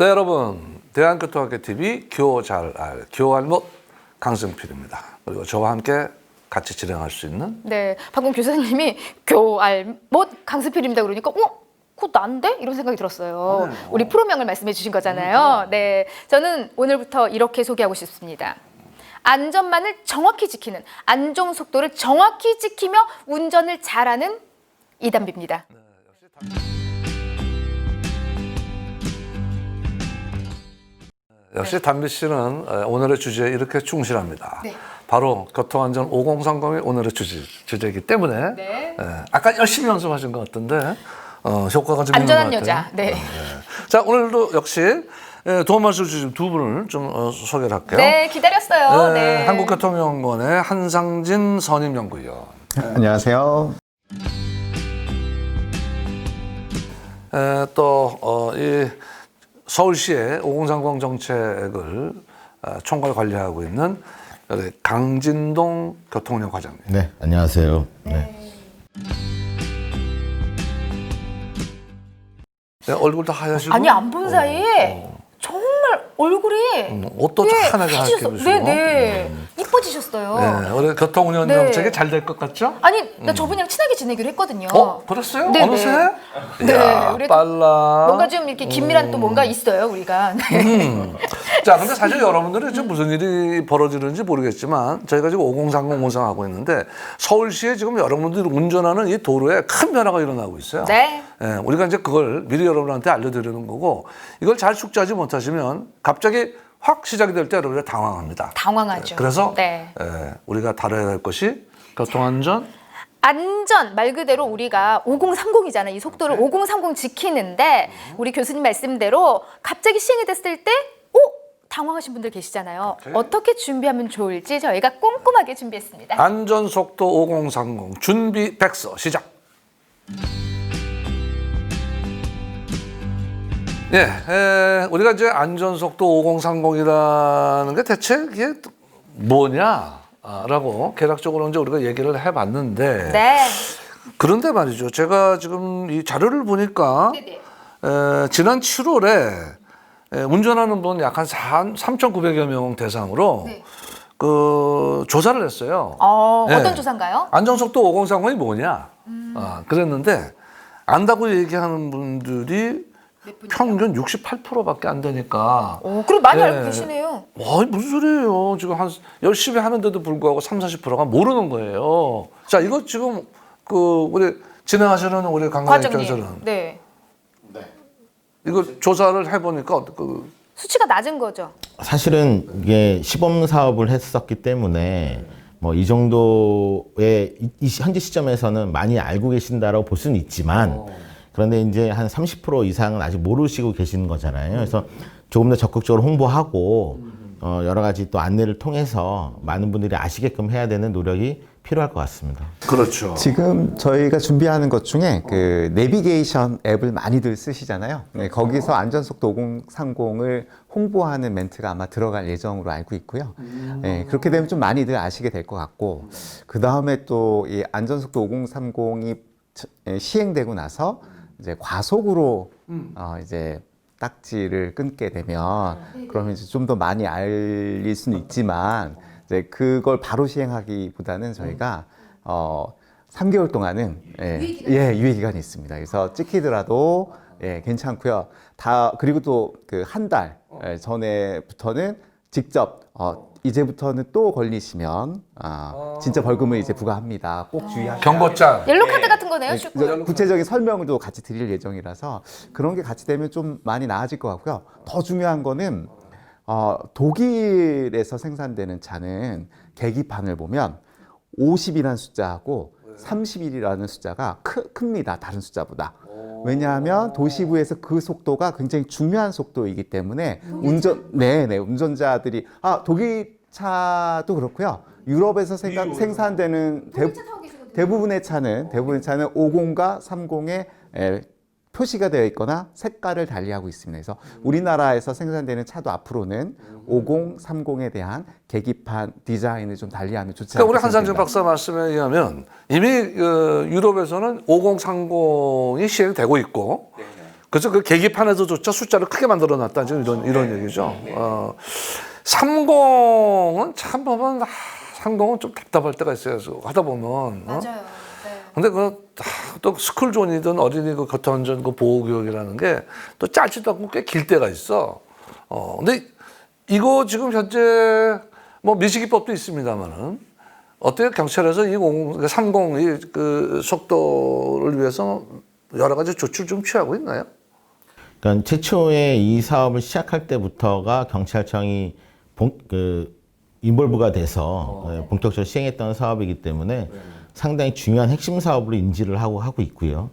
네 여러분 대한교통학교 TV 교 잘알 교알못 강승필입니다. 그리고 저와 함께 같이 진행할 수 있는 네, 방금 교사님이 교알못 강스필입니다 그러니까 어? 그거 난데? 이런 생각이 들었어요. 네. 우리 프로명을 말씀해 주신 거잖아요. 네, 저는 오늘부터 이렇게 소개하고 싶습니다. 안전만을 정확히 지키는 안전 속도를 정확히 지키며 운전을 잘하는 이담비입니다. 역시 담비 씨는 에, 오늘의 주제에 이렇게 충실합니다. 네. 바로 교통안전 5030이 오늘의 주제, 주제이기 때문에 네. 에, 아까 열심히 연습하신 것 같은데 어, 효과가 좀 안전한 있는 것 같아요. 여자. 네. 자 오늘도 역시 에, 도움 말씀 주신 두 분을 좀 어, 소개를 할게요. 네, 기다렸어요. 네, 네. 한국교통연구원의 한상진 선임연구위원. 안녕하세요. 에, 또, 어, 이 서울시의 5030 정책을 어, 총괄 관리하고 있는 강진동 교통력 과장님. 네, 안녕하세요. 네. 네, 얼굴도 하얘시고. 아니 안본 어, 사이에 어. 정말 얼굴이 음, 옷도 예, 환하게. 하얗게 입으시고. 네, 네. 이뻐지셨어요. 네, 우리 교통운전 네. 정책이 잘 될 것 같죠? 아니, 나 저분이랑 친하게 지내기로 했거든요. 어, 그랬어요? 네, 어느새? 네. 이야, 우리 빨라. 뭔가 좀 이렇게 긴밀한 또 뭔가 있어요, 우리가. 네. 음. 자, 근데 사실 여러분들이 지금 무슨 일이 벌어지는지 모르겠지만 저희가 지금 5030 운송하고 있는데 서울시에 지금 여러분들이 운전하는 이 도로에 큰 변화가 일어나고 있어요. 네. 예, 우리가 이제 그걸 미리 여러분한테 알려드리는 거고 이걸 잘 숙지하지 못하시면 갑자기 확 시작이 될때 여러분들 당황합니다. 당황하죠. 그래서 네. 예, 우리가 다뤄야 할 것이 교통안전 안전 말 그대로 우리가 5030이잖아요. 이 속도를 네. 5030 지키는데 우리 교수님 말씀대로 갑자기 시행이 됐을 때 오! 당황하신 분들 계시잖아요. 오케이. 어떻게 준비하면 좋을지 저희가 꼼꼼하게 준비했습니다. 안전 속도 5030 준비 백서 시작. 예, 에, 우리가 이제 안전속도 5030이라는 게 대체 이게 뭐냐라고 개략적으로 이제 우리가 얘기를 해봤는데 네. 그런데 말이죠. 제가 지금 이 자료를 보니까 네네. 에, 지난 7월에 에, 운전하는 분 약 한 3,900여 명 대상으로 네. 그 조사를 했어요. 어, 네. 어떤 조사인가요? 안전속도 5030이 뭐냐? 아, 그랬는데 안다고 얘기하는 분들이? 평균 68%밖에 안 되니까 오, 그럼 많이 네. 알고 계시네요. 와, 무슨 소리예요? 지금 한 열심히 하는데도 불구하고 3, 40%가 모르는 거예요. 자, 이거 지금 그 우리 진행하시는 우리 강관. 입장에서는 네. 이거 조사를 해 보니까 어떠- 그 수치가 낮은 거죠. 사실은 이게 시범 사업을 했었기 때문에 뭐 이 정도의 이- 이 시- 현재 시점에서는 많이 알고 계신다라고 볼 수는 있지만 그런데 이제 한 30% 이상은 아직 모르시고 계시는 거잖아요. 그래서 조금 더 적극적으로 홍보하고 어, 여러 가지 또 안내를 통해서 많은 분들이 아시게끔 해야 되는 노력이 필요할 것 같습니다. 그렇죠. 지금 저희가 준비하는 것 중에 그 내비게이션 앱을 많이들 쓰시잖아요. 네, 거기서 안전속도 5030을 홍보하는 멘트가 아마 들어갈 예정으로 알고 있고요. 네, 그렇게 되면 좀 많이들 아시게 될 것 같고, 그 다음에 또 이 안전속도 5030이 시행되고 나서 이제 과속으로 어, 이제 딱지를 끊게 되면 그러면 이제 좀 더 많이 알릴 수는 있지만 이제 그걸 바로 시행하기보다는 저희가 어 3개월 동안은 예, 예 유예 기간이 있습니다. 그래서 찍히더라도 예 괜찮고요. 다 그리고 또 그 한 달 전에부터는 직접 어 이제부터는 또 걸리시면 아 진짜 벌금을 이제 부과합니다. 꼭 주의하셔야 경고장. 옐로 카드 같은 거네요. 네, 슈- 그 구체적인 설명도 같이 드릴 예정이라서 그런 게 같이 되면 좀 많이 나아질 것 같고요. 더 중요한 거는 어, 독일에서 생산되는 차는 계기판을 보면 50이라는 숫자하고 31이라는 숫자가 크, 큽니다. 다른 숫자보다. 왜냐하면 도시부에서 그 속도가 굉장히 중요한 속도이기 때문에 운전 네네 운전자들이 아 독일 차도 그렇고요. 유럽에서 생산, 생산되는 대, 대부분의 차는 대부분의 차는 50과 30에 에, 표시가 되어 있거나 색깔을 달리하고 있습니다. 그래서 우리나라에서 생산되는 차도 앞으로는 50, 30에 대한 계기판 디자인을 좀 달리하면 좋지 그러니까 우리? 한상준 박사 말씀에 의하면 이미 그 유럽에서는 5030이 시행되고 있고 그래서 그 계기판에서조차 숫자를 크게 만들어 놨다 지금 이런 이런 얘기죠. 어, 30은 참 보면 아, 30은 좀 답답할 때가 있어요. 하다 보면 어? 맞아요. 네. 근데 그 또 스쿨존이든 어린이 그 교통안전 그 보호구역이라는 게 또 짧지도 않고 꽤 길 때가 있어. 어 근데 이거 지금 현재 뭐 미시기법도 있습니다만은 어때요 경찰에서 이 30, 이그 속도를 위해서 여러 가지 조치를 좀 취하고 있나요? 그러니까 최초에 이 사업을 시작할 때부터가 경찰청이 본, 그 인볼브가 돼서 예, 본격적으로 시행했던 사업이기 때문에 상당히 중요한 핵심 사업으로 인지를 하고 하고 있고요.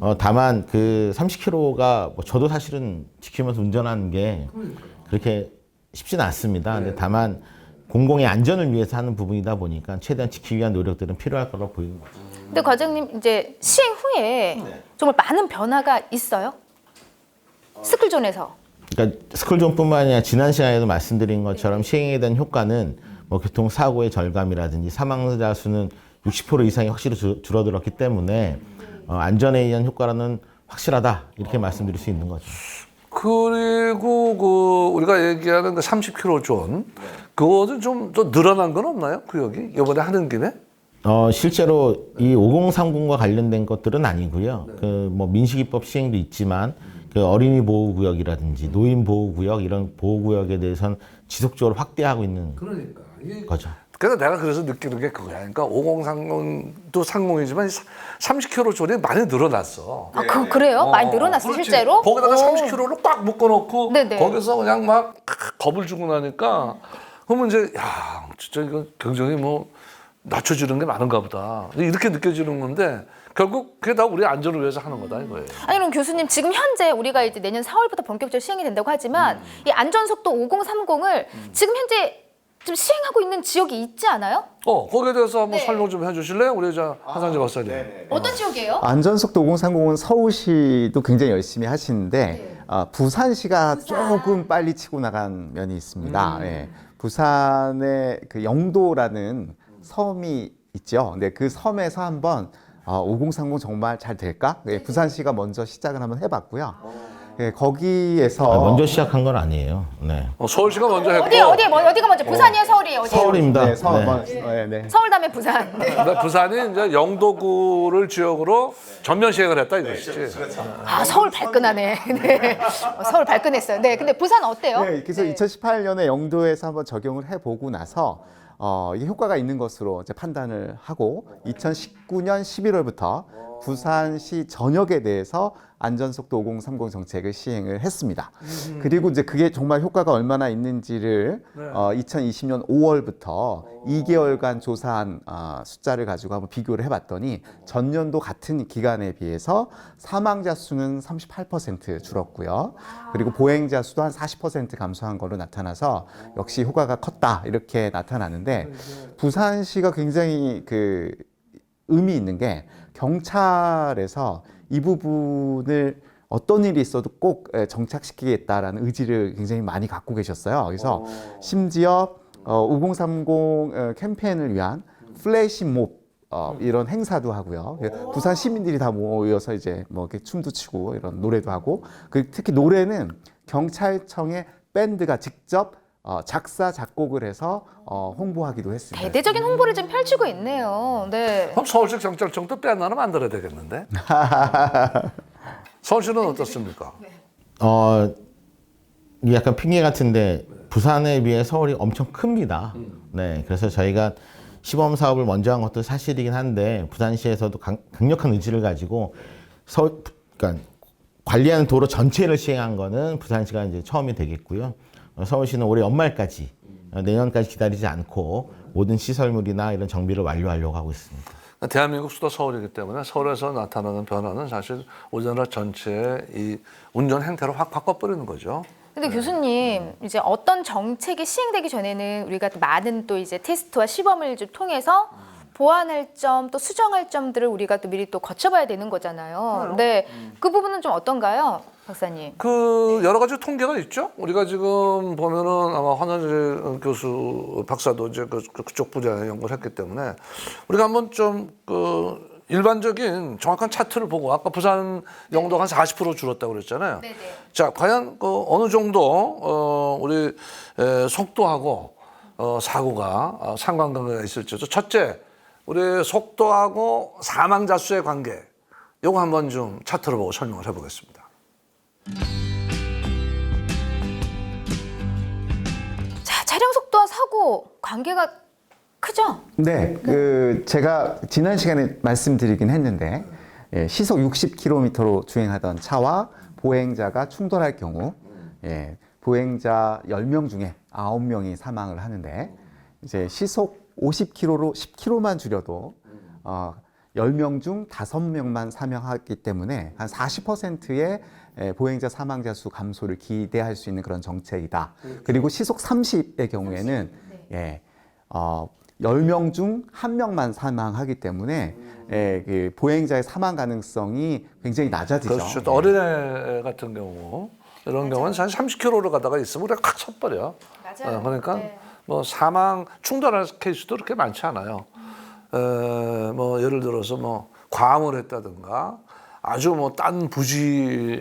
어, 다만 그 30km가 뭐 저도 사실은 지키면서 운전하는 게 그렇게 쉽지는 않습니다. 근데 다만 공공의 안전을 위해서 하는 부분이다 보니까 최대한 지키기 위한 노력들은 필요할 거라고 보이는 거죠. 근데 과장님 이제 시행 후에 정말 많은 변화가 있어요? 스쿨존에서. 그러니까 스쿨존뿐만 아니라 지난 시간에도 말씀드린 것처럼 시행에 대한 효과는 뭐 교통 사고의 절감이라든지 사망자 수는 60% 이상이 확실히 줄- 줄어들었기 때문에 어, 안전에 의한 효과는 확실하다 이렇게 말씀드릴 수 있는 거죠. 그리고 그 우리가 얘기하는 그 30km 존 그거는 좀더 늘어난 건 없나요? 구역이 이번에 하는 김에? 어, 실제로 이 5030과 관련된 것들은 아니고요. 그 뭐 민식이법 시행도 있지만 그 어린이 보호 구역이라든지 노인 보호 구역 이런 보호 구역에 대해서는 지속적으로 확대하고 있는 그러니까 거죠. 그래서 내가 그래서 느끼는 게 그거야. 그러니까 5030도 상공이지만 30km 존이 많이 늘어났어. 아, 그, 그래요? 많이 어, 늘어났어요, 그렇지. 실제로? 거기다가 오. 30km를 꽉 묶어놓고 네네. 거기서 그냥 막 겁을 주고 나니까 그러면 이제 야 진짜 이거 굉장히 뭐 낮춰주는 게 많은가 보다 이렇게 느껴지는 건데 결국 그게 다 우리 안전을 위해서 하는 거다 이거예요. 아니 그럼 교수님 지금 현재 우리가 이제 내년 4월부터 본격적으로 시행이 된다고 하지만 음. 이 안전속도 5030을 지금 현재 지금 시행하고 있는 지역이 있지 않아요? 어 거기에 대해서 한번 네. 설명 좀 해주실래요? 우리 저 하상재 박사님. 어떤 지역이에요? 안전속도 5030은 서울시도 굉장히 열심히 하시는데 어, 부산시가 조금 빨리 치고 나간 면이 있습니다. 예. 부산의 그 영도라는 섬이 있죠. 근데 그 섬에서 한번 어, 5030 정말 잘 될까? 예, 부산시가 먼저 시작을 한번 해봤고요. 예, 거기에서 아, 먼저 시작한 건 아니에요. 네. 어, 서울시가 먼저 했고 어디 어디 뭐 어디가 먼저 부산이에요, 서울이에요? 어디? 서울입니다. 네, 섬, 네. 네, 네. 서울 다음에 부산. 네. 그러니까 부산이 이제 영도구를 지역으로 전면 시행을 했다 이것이지. 아 서울 발끈하네. 네. 어, 서울 발끈했어요. 네. 근데 부산 어때요? 네, 그래서 2018년에 영도에서 한번 적용을 해보고 나서 어, 이게 효과가 있는 것으로 이제 판단을 하고 2019년 11월부터 부산시 전역에 대해서 안전속도 5030 정책을 시행을 했습니다. 그리고 이제 그게 정말 효과가 얼마나 있는지를 어, 2020년 5월부터 2개월간 조사한 어, 숫자를 가지고 한번 비교를 해봤더니 전년도 같은 기간에 비해서 사망자 수는 38% 줄었고요. 그리고 보행자 수도 한 40% 감소한 걸로 나타나서 역시 효과가 컸다 이렇게 나타나는데 부산시가 굉장히 그 의미 있는 게 경찰에서 이 부분을 어떤 일이 있어도 꼭 에, 정착시키겠다라는 의지를 굉장히 많이 갖고 계셨어요. 그래서 심지어 어, 5030 어, 캠페인을 위한 플래시몹 어, 이런 행사도 하고요. 부산 시민들이 다 모여서 이제 뭐 이렇게 춤도 추고 이런 노래도 하고 그 특히 노래는 경찰청의 밴드가 직접 어, 작사 작곡을 해서 어, 홍보하기도 했습니다. 대대적인 홍보를 좀 펼치고 있네요. 네. 그럼 서울시 경찰청도 빼나 하나 만들어야 되겠는데? 서울시는 어떻습니까? 어, 약간 핑계 같은데 부산에 비해 서울이 엄청 큽니다. 네, 그래서 저희가 시범 사업을 먼저 한 것도 사실이긴 한데 부산시에서도 강, 강력한 의지를 가지고 서울, 그러니까 관리하는 도로 전체를 시행한 거는 부산시가 이제 처음이 되겠고요. 어, 서울시는 올해 연말까지 어, 내년까지 기다리지 않고 모든 시설물이나 이런 정비를 완료하려고 하고 있습니다. 대한민국 수도 서울이기 때문에 서울에서 나타나는 변화는 사실 우리나라 전체의 이 운전 행태를 확 바꿔버리는 거죠. 근데 교수님 이제 어떤 정책이 시행되기 전에는 우리가 또 많은 또 이제 테스트와 시범을 좀 통해서 보완할 점 또 수정할 점들을 우리가 또 미리 또 거쳐봐야 되는 거잖아요. 근데 그 부분은 좀 어떤가요, 박사님? 그 여러 가지 통계가 있죠. 우리가 지금 보면은 아마 환원재 교수 박사도 이제 그, 그쪽 분야에 연구를 했기 때문에 우리가 한번 좀그 일반적인 정확한 차트를 보고 아까 부산 영도가 한40% 줄었다고 그랬잖아요. 네네. 자, 과연 그 어느 정도 어, 우리 에, 속도하고 어, 사고가 어, 상관관계가 있을지. 첫째, 우리 속도하고 사망자 수의 관계. 요거 한번 좀 차트로 보고 설명을 해 보겠습니다. 자, 차량 속도와 사고 관계가 크죠? 네, 그 제가 지난 시간에 말씀드리긴 했는데 예, 시속 60km로 주행하던 차와 보행자가 충돌할 경우 예, 보행자 10명 중에 9명이 사망을 하는데 이제 시속 50km로 10km만 줄여도 어, 10명 중 5명만 사망하기 때문에 한 40%의 예, 보행자 사망자 수 감소를 기대할 수 있는 그런 정책이다. 그리고 시속 30의 경우에는 예, 어, 10명 중 1명만 사망하기 때문에 예, 그 보행자의 사망 가능성이 굉장히 낮아지죠. 그렇죠. 또 어린애 같은 경우 이런 경우는 한 30km로 가다가 있으면 우리가 칵 쳐버려. 맞아요. 어, 그러니까 네. 뭐 사망 충돌할 케이스도 그렇게 많지 않아요. 어, 뭐 예를 들어서 뭐 과음을 했다든가 아주 뭐 딴 부지에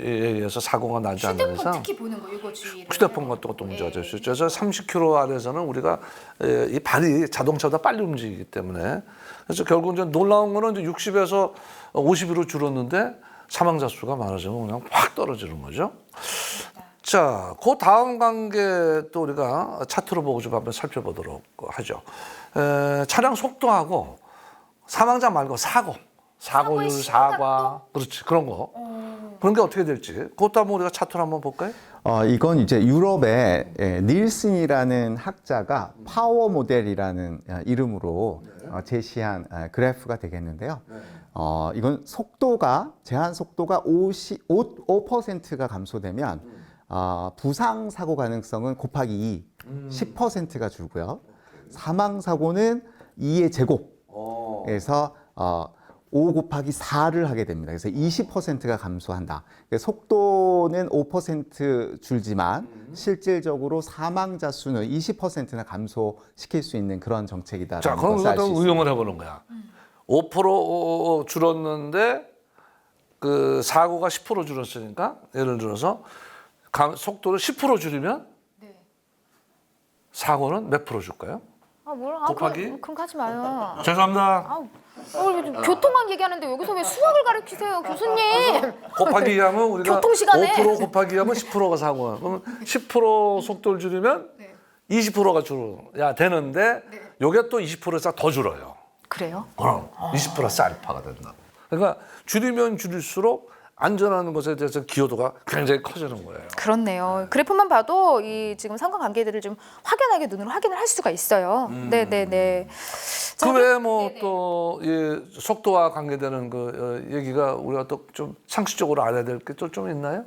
의해서 사고가 나지 않는 휴대폰 이상 특히 보는 거 이거 주의를. 휴대폰 같은 것도 문제가 될수 있죠. 그래서 30km 안에서는 우리가 에, 이 발이 자동차보다 빨리 움직이기 때문에 그래서 결국 이제 놀라운 거는 이제 60에서 50으로 줄었는데 사망자 수가 많아지면 그냥 확 떨어지는 거죠. 자, 그 다음 관계 또 우리가 차트로 보고 좀 한번 살펴보도록 하죠. 에, 차량 속도하고 사망자 말고 사고, 사고율, 사과? 그렇지 그런 거 그런 게 어떻게 될지 그것도 한번 우리가 차트로 한번 볼까요? 어, 이건 이제 유럽의 예, 닐슨이라는 학자가 파워 모델이라는 아, 이름으로 어, 제시한 아, 그래프가 되겠는데요. 어, 이건 속도가 제한 속도가 50, 5, 5%가 감소되면 어, 부상 사고 가능성은 곱하기 2, 10%가 줄고요. 사망 사고는 2의 제곱에서 어, 5 곱하기 4를 하게 됩니다. 그래서 20%가 감소한다. 그러니까 속도는 5% 줄지만 실질적으로 사망자 수는 20%나 감소시킬 수 있는 그런 정책이다라는 자, 그럼 있습니다. 응용을 해보는 거야. 5% 줄었는데 그 사고가 10% 줄었으니까 예를 들어서 감- 속도를 10% 줄이면 네. 사고는 몇 프로 줄까요? 아, 뭘? 아, 곱하기? 그럼, 그럼 하지 마요. 죄송합니다. 아, 어, 이거 교통학 얘기하는데 여기서 왜 수학을 가르치세요, 교수님? 곱하기 하면 우리가 교통 시간에. 5% 곱하기 하면 10%가 사고야. 그러면 10% 속도를 줄이면 네. 20%가 줄어야 되는데 요게 또 20%에서 더 줄어요. 그래요? 그럼 20 플러스 알파가 된다. 그러니까 줄이면 줄일수록 안전하는 것에 대해서 기여도가 굉장히 커지는 거예요. 그렇네요. 그래프만 봐도 이 지금 상관관계들을 좀 확연하게 눈으로 확인을 할 수가 있어요. 네, 네, 네. 그 외에 뭐또 속도와 관계되는 그 어, 얘기가 우리가 또 좀 상식적으로 알아야 될 게 또 좀 있나요?